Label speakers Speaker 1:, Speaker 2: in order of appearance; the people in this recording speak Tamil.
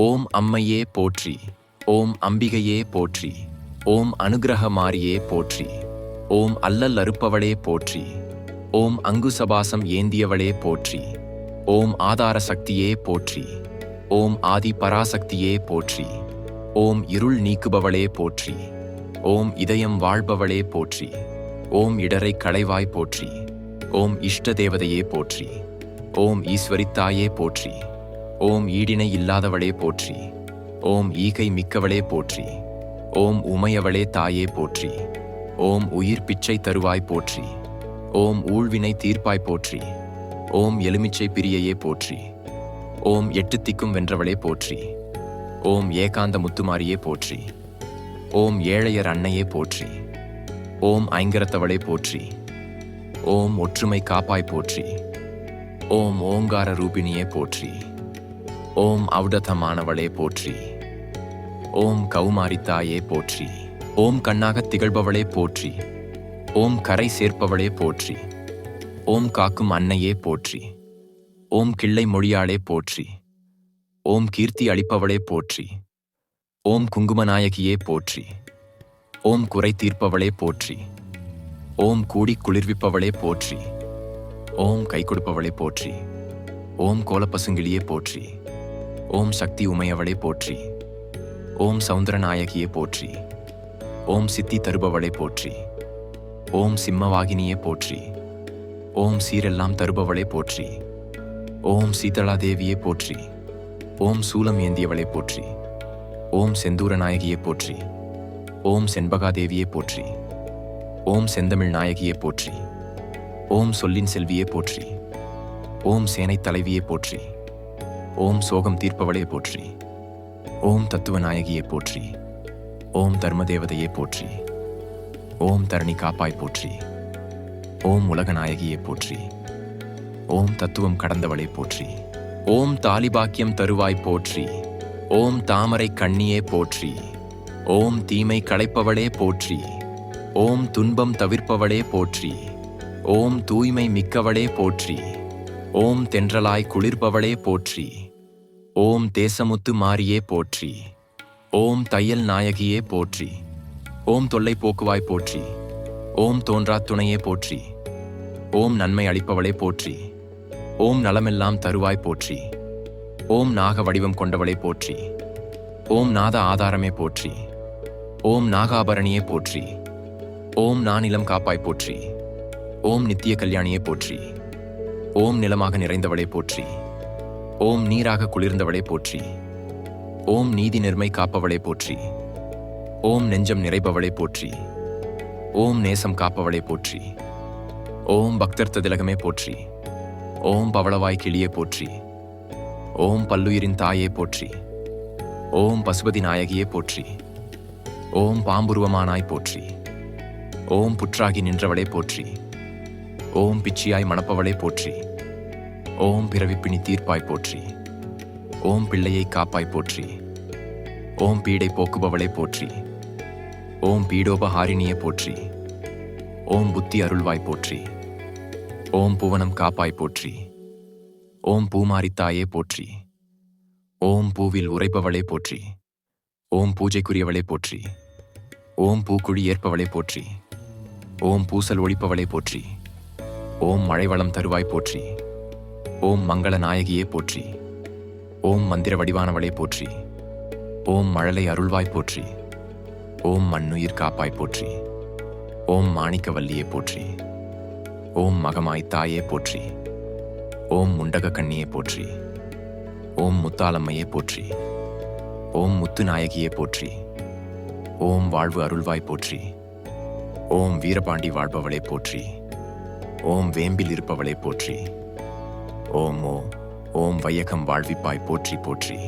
Speaker 1: ஓம் அம்மையே போற்றி ஓம் அம்பிகையே போற்றி ஓம் அனுகிரக மாரியே போற்றி ஓம் அல்லல் அறுப்பவளே போற்றி ஓம் அங்குசபாசம் ஏந்தியவளே போற்றி ஓம் ஆதார சக்தியே போற்றி ஓம் ஆதி பராசக்தியே போற்றி ஓம் இருள் நீக்குபவளே போற்றி ஓம் இதயம் வாழ்பவளே போற்றி ஓம் இடரை களைவாய் போற்றி ஓம் இஷ்ட தேவதையே போற்றி ஓம் ஈஸ்வரித்தாயே போற்றி ஓம் ஈடினை இல்லாதவளே போற்றி ஓம் ஈகை மிக்கவளே போற்றி ஓம் உமையவளே தாயே போற்றி ஓம் உயிர் பிச்சை தருவாய் போற்றி ஓம் ஊழ்வினை தீர்ப்பாய் போற்றி ஓம் எலுமிச்சை பிரியையே போற்றி ஓம் எட்டு திக்கும் வென்றவளே போற்றி ஓம் ஏகாந்த முத்துமாரியே போற்றி ஓம் ஏழையர் அன்னையே போற்றி ஓம் ஐங்கரத்தவளே போற்றி ஓம் ஒற்றுமை காப்பாய் போற்றி ஓம் ஓங்கார ரூபிணியே போற்றி ஓம் அவுடதமானவளே போற்றி ஓம் கௌமாரித்தாயே போற்றி ஓம் கண்ணாகத் திகழ்பவளே போற்றி ஓம் கரை சேர்ப்பவளே போற்றி ஓம் காக்கும் அன்னையே போற்றி ஓம் கிள்ளை மொழியாளே போற்றி ஓம் கீர்த்தி அளிப்பவளே போற்றி ஓம் குங்குமநாயகியே போற்றி ஓம் குறை தீர்ப்பவளே போற்றி ஓம் கூடி குளிர்விப்பவளே போற்றி ஓம் கை கொடுப்பவளே போற்றி ஓம் கோலப்பசுங்கிளியே போற்றி ஓம் சக்தி உமையவளே போற்றி ஓம் சவுந்தரநாயகியை போற்றி ஓம் சித்தி தருபவளே போற்றி ஓம் சிம்மவாகினியே போற்றி ஓம் சீரெல்லாம் தருபவளே போற்றி ஓம் சீதளாதேவியே போற்றி ஓம் சூலம் ஏந்தியவளை போற்றி ஓம் செந்தூரநாயகியே போற்றி ஓம் செண்பகாதேவியே போற்றி ஓம் செந்தமிழ் நாயகியே போற்றி ஓம் சொல்லின் செல்வியே போற்றி ஓம் சேனை தலைவியே போற்றி ஓம் சோகம் தீர்ப்பவளே போற்றி ஓம் தத்துவ நாயகியே போற்றி ஓம் தர்மதேவதையே போற்றி ஓம் தரணி காப்பாய் போற்றி ஓம் உலக நாயகியே போற்றி ஓம் தத்துவம் கடந்தவளே போற்றி ஓம் தாலிபாக்கியம் தருவாய் போற்றி ஓம் தாமரை கண்ணியே போற்றி ஓம் தீமை களைப்பவளே போற்றி ஓம் துன்பம் தவிர்ப்பவளே போற்றி ஓம் தூய்மை மிக்கவளே போற்றி ஓம் தென்றலாய் குளிர்பவளே போற்றி ஓம் தேசமுத்து மாரியே போற்றி ஓம் தையல் நாயகியே போற்றி ஓம் தொல்லை போக்குவாய் போற்றி ஓம் தோன்றா துணையே போற்றி ஓம் நன்மை அளிப்பவளே போற்றி ஓம் நலமெல்லாம் தருவாய் போற்றி ஓம் நாக வடிவம் கொண்டவளே போற்றி ஓம் நாத ஆதாரமே போற்றி ஓம் நாகாபரணியே போற்றி ஓம் நானிலம் காப்பாய் போற்றி ஓம் நித்திய கல்யாணியே போற்றி ஓம் நிலமாக நிறைந்தவளே போற்றி ஓம் நீராக குளிர்ந்தவளே போற்றி ஓம் நீதி நிர்மை காப்பவளே போற்றி ஓம் நெஞ்சம் நிறைபவளே போற்றி ஓம் நேசம் காப்பவளே போற்றி ஓம் பக்தர் திலகமே போற்றி ஓம் பவளவாய் கிளியே போற்றி ஓம் பல்லுயிரின் தாயே போற்றி ஓம் பசுபதி நாயகியே போற்றி ஓம் பாம்புருவமானாய் போற்றி ஓம் புற்றாகி நின்றவளே போற்றி ஓம் பிச்சியாய் மணப்பவளே போற்றி ஓம் பிறவிப்பிணி தீர்ப்பாய் போற்றி ஓம் பிள்ளையை காப்பாய் போற்றி ஓம் பீடை போக்குபவளை போற்றி ஓம் பீடோபஹாரிணியை போற்றி ஓம் புத்தி அருள்வாய் போற்றி ஓம் புவனம் காப்பாய் போற்றி ஓம் பூமாரித்தாயே போற்றி ஓம் பூவில் உரைப்பவளே போற்றி ஓம் பூஜைக்குரியவளே போற்றி ஓம் பூக்குழி ஏற்பவளே போற்றி ஓம் பூசல் ஒழிப்பவளே போற்றி ஓம் மழைவளம் தருவாய் போற்றி ஓம் மங்கள நாயகியே போற்றி ஓம் மந்திர வடிவானவளே போற்றி ஓம் மழலை அருள்வாய் போற்றி ஓம் மண்ணுயிர் காப்பாய் போற்றி ஓம் மாணிக்கவல்லியே போற்றி ஓம் மகமாய் தாயே போற்றி ஓம் முண்டக கண்ணியே போற்றி ஓம் முத்தாலம்மையே போற்றி ஓம் முத்து நாயகியே போற்றி ஓம் வாழ்வு அருள்வாய் போற்றி ஓம் வீரபாண்டி வாழ்பவளே போற்றி ஓம் வேம்பில் இருப்பவளே போற்றி ஓம் ஓ ஓம் வையகம் வாழ்விப்பாய் போற்றி போற்றி.